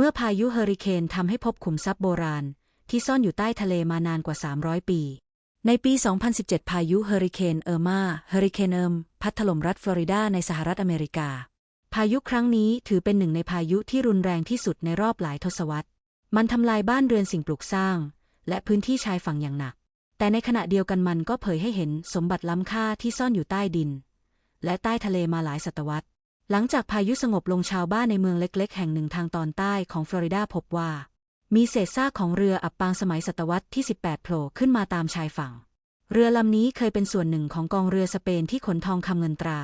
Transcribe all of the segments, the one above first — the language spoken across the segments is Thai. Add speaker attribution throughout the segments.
Speaker 1: เมื่อพายุเฮอริเคนทำให้พบขุมทรัพย์โบราณ ที่ซ่อนอยู่ใต้ทะเลมานานกว่า 300 ปี ในปี 2017 พายุเฮอริเคนเออร์มาเฮอริเคนเอิมพัดถล่มรัฐฟลอริดาในสหรัฐอเมริกา พายุครั้งนี้ถือเป็นหนึ่งในพายุที่รุนแรงที่สุดในรอบหลายทศวรรษ มันทำลายบ้านเรือนสิ่งปลูกสร้าง และพื้นที่ชายฝั่งอย่างหนัก แต่ในขณะเดียวกันมันก็เผยให้เห็นสมบัติล้ำค่าที่ซ่อนอยู่ใต้ดิน และใต้ทะเลมาหลายศตวรรษ หลังจากพายุสงบลงชาวบ้านในเมืองเล็ก ๆ แห่งหนึ่งทางตอนใต้ของฟลอริดาพบว่า มีเศษซากของเรืออับปางสมัยศตวรรษที่ 18 โผล่ขึ้นมาตามชายฝั่ง เรือลำนี้เคยเป็นส่วนหนึ่งของกองเรือสเปนที่ขนทองคำเงินตรา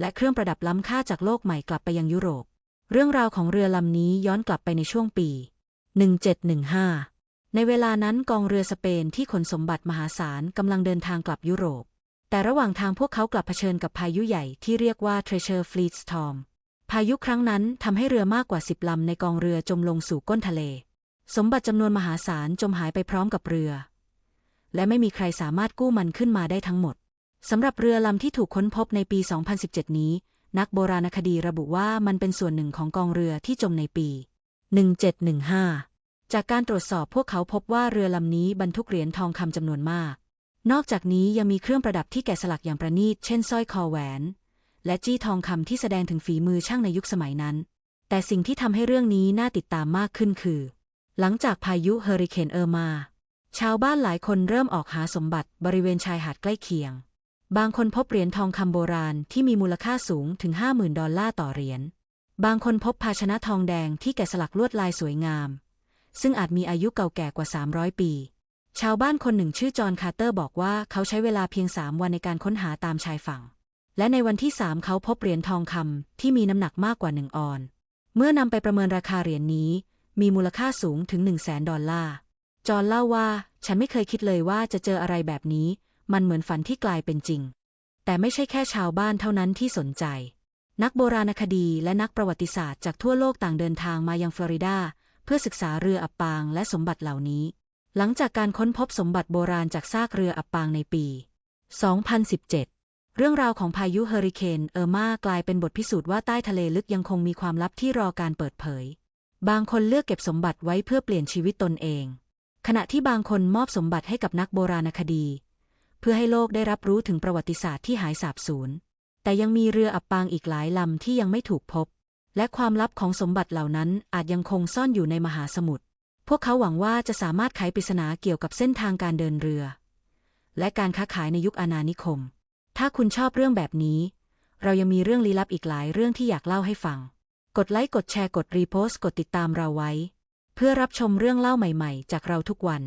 Speaker 1: และเครื่องประดับล้ำค่าจากโลกใหม่กลับไปยังยุโรป เรื่องราวของเรือลำนี้ย้อนกลับไปในช่วงปี 1715 ในเวลานั้นกองเรือสเปนที่ขนสมบัติมหาศาลกำลังเดินทางกลับยุโรป แต่ระหว่างทางพวกเขากลับเผชิญกับพายุใหญ่ที่เรียกว่า Treasure Fleet Storm พายุครั้งนั้นทำให้เรือมากกว่าสิบลำในกองเรือจมลงสู่ก้นทะเล สมบัติจำนวนมหาศาลจมหายไปพร้อมกับเรือ และไม่มีใครสามารถกู้มันขึ้นมาได้ทั้งหมดสำหรับเรือลำที่ถูกค้นพบในปี 2017 นี้ นักโบราณคดีระบุว่ามันเป็นส่วนหนึ่งของกองเรือที่จมในปี 1715 จากการตรวจสอบพวกเขาพบว่าเรือลำนี้บรรทุกเหรียญทองคำจำนวนมาก นอกจากนี้ยังมีเครื่องประดับที่แกะสลักอย่างประณีต เช่นสร้อยคอแหวน และจี้ทองคำที่แสดงถึงฝีมือช่างในยุคสมัยนั้น แต่สิ่งที่ทำให้เรื่องนี้น่าติดตามมากขึ้นคือ หลังจากพายุเฮอริเคนเออร์มา ชาวบ้านหลายคนเริ่มออกหาสมบัติบริเวณชายหาดใกล้เคียง บางคนพบเหรียญทองคำโบราณที่มีมูลค่าสูงถึง 50,000 ดอลลาร์ต่อเหรียญ บางคนพบภาชนะทองแดงที่แกะสลักลวดลายสวยงาม ซึ่งอาจมีอายุเก่าแก่กว่า 300 ปี ชาวบ้านคนหนึ่งชื่อจอห์นคาร์เตอร์บอกว่าเขาใช้เวลาเพียงสามวันในการค้นหาตามชายฝั่ง และในวันที่สามเขาพบเหรียญทองคำที่มีน้ำหนักมากกว่าหนึ่งออน เมื่อนำไปประเมินราคาเหรียญนี้ มีมูลค่าสูงถึง1 0 0 0 0แสนดอลลาร์ จอห์นเล่าว่าฉันไม่เคยคิดเลยว่าจะเจออะไรแบบนี้ มันเหมือนฝันที่กลายเป็นจริง แต่ไม่ใช่แค่ชาวบ้านเท่านั้นที่สนใจ นักโบราณคดีและนักประวัติศาสตร์จากทั่วโลกต่างเดินทางมายังฟลอริดาเพื่อศึกษาเรืออับปางและสมบัติเหล่านี้ หลังจากการค้นพบสมบัติโบราณจากซากเรืออับปางในปี 2017 เรื่องราวของพายุเฮอริเคนเออร์มากลายเป็นบทพิสูจน์ว่าใต้ทะเลลึกยังคงมีความลับที่รอการเปิดเผย บางคนเลือกเก็บสมบัติไว้เพื่อเปลี่ยนชีวิตตนเอง ขณะที่บางคนมอบสมบัติให้กับนักโบราณคดี เพื่อให้โลกได้รับรู้ถึงประวัติศาสตร์ที่หายสาบสูญ แต่ยังมีเรืออับปางอีกหลายลำที่ยังไม่ถูกพบ และความลับของสมบัติเหล่านั้นอาจยังคงซ่อนอยู่ในมหาสมุทร พวกเขาหวังว่าจะสามารถไขปริศนาเกี่ยวกับเส้นทางการเดินเรือ และการค้าขายในยุคอาณานิคม ถ้าคุณชอบเรื่องแบบนี้ เรายังมีเรื่องลี้ลับอีกหลายเรื่องที่อยากเล่าให้ฟัง กดไลค์ กดแชร์ กดรีโพสต์ กดติดตามเราไว้ เพื่อรับชมเรื่องเล่าใหม่ ๆ จากเราทุกวัน